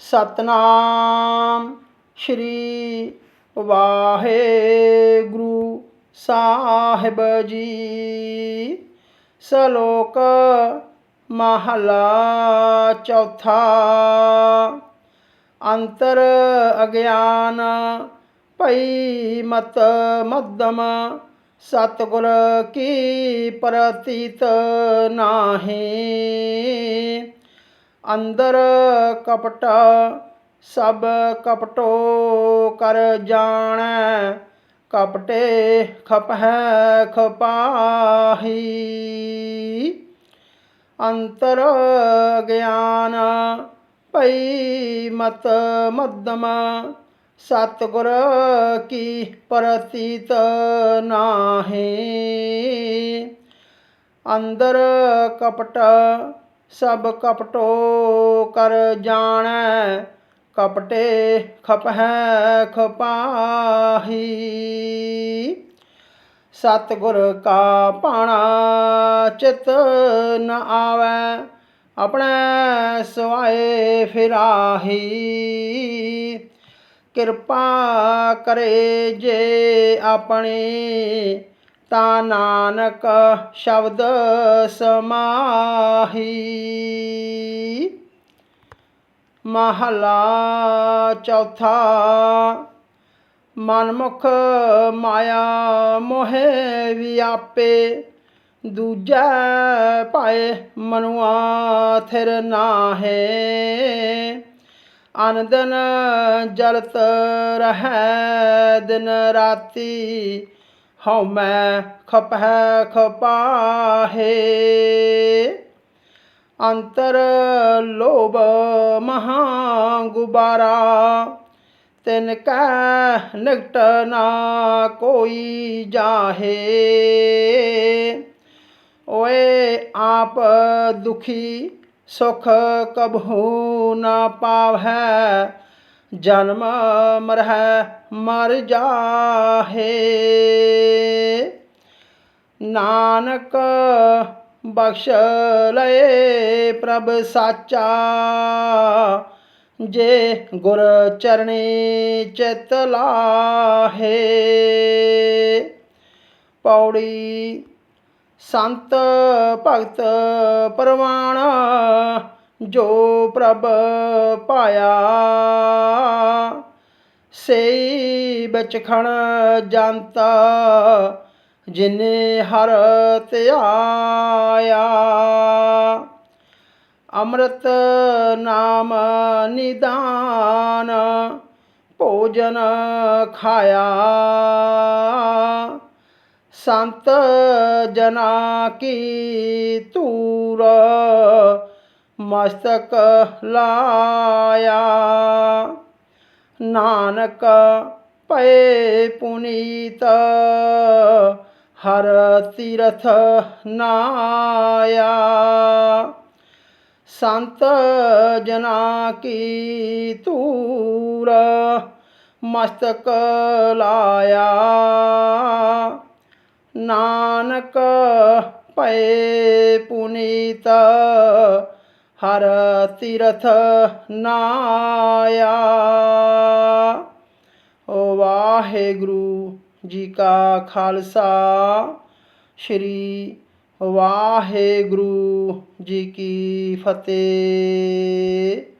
ਸਤਨਾਮ ਸ਼੍ਰੀ ਵਾਹਿਗੁਰੂ ਸਾਹਿਬ ਜੀ। ਸ਼ਲੋਕ ਮਹਲਾ ਚੌਥਾ। ਅੰਤਰ ਅਗਿਆਨ ਭਈ ਮਤ ਮੱਦਮ ਸਤਿਗੁਰ ਕੀ ਪ੍ਰਤੀਤ ਨਾਹੀ। ਅੰਦਰ ਕਪਟ, ਸਭ ਕਪਟੋ ਕਰ ਜਾਣੈ। ਕਪਟੇ ਖਪਹਿ ਖਪਾਹੀ। ਅੰਤਰ ਗਿਆਨ ਭਈ ਮਤ ਮੱਦਮ ਸਤਿਗੁਰ ਕੀ ਪ੍ਰਤੀਤ ਨਾਹੀ। ਅੰਦਰ ਕਪਟ ਸਭ ਕਪਟੋ ਕਰ ਜਾਣੈ, ਕਪਟੇ ਖਪਹਿ ਖਪਾਹੀ। ਸਤਿਗੁਰ ਕਾ ਪਾਣਾ ਚਿਤ ਨ ਆਵੈ, ਆਪਣੇ ਸਵਾਏ ਫਿਰਾਹੀ। ਕਿਰਪਾ ਕਰੇ ਜੇ ਆਪਣੀ ਤਾਂ ਨਾਨਕ ਸ਼ਬਦ ਸਮਾਹੀ। ਮਹਲਾ ਚੌਥਾ, ਮਨਮੁਖ ਮਾਇਆ ਮੋਹਿ ਵਿਆਪੇ, ਦੂਜਾ ਪਾਏ ਮਨੁਆ ਥਿਰ ਨਾਹੇ। ਅਨੰਦਨ ਜਲਤ ਰਹੈ ਦਿਨ ਰਾਤੀ मैं खपह खपाहे अंतर लोभ महा गुबारा तिनका निकट ना कोई जाहे। ओए आप दुखी, सुख कबू ना पावै ਜਨਮ ਮਰਹਿ ਮਰ ਜਾਹੇ। ਨਾਨਕ ਬਖਸ਼ ਲਏ ਪ੍ਰਭ ਸਾਚਾ, ਜੇ ਗੁਰ ਚਰਣੀ ਚਿਤ ਲਾਹੇ। ਪੌੜੀ ਸੰਤ ਭਗਤ ਪਰਵਾਣ ਜੋ ਪ੍ਰਭ ਪਾਇਆ। ਸਈ ਬਚਖਣ ਜੰਤਾ ਜਿਨੇ ਹਰ ਧਿਆਇਆ ਅੰਮ੍ਰਿਤ ਨਾਮ ਨਿਦਾਨ ਭੋਜਨ ਖਾਇਆ। ਸੰਤ ਜਨਾ ਕੀ ਤੂਰ ਮਸਤਕ ਲਾਇਆ। ਨਾਨਕ ਪਏ ਪੁਨੀਤ, ਹਰ ਤੀਰਥ ਨਾਇਆ। ਸੰਤ ਜਨਾ ਕੀ ਤੂਰ ਮਸਤਕ ਲਾਇਆ। ਨਾਨਕ ਪਏ ਪੁਨੀਤ ਹਰ ਤੀਰਥ ਨਾਇਆ। ਓ ਵਾਹਿਗੁਰੂ ਜੀ ਕਾ ਖਾਲਸਾ ਸ੍ਰੀ ਵਾਹਿਗੁਰੂ ਜੀ ਕੀ ਫਤਿਹ।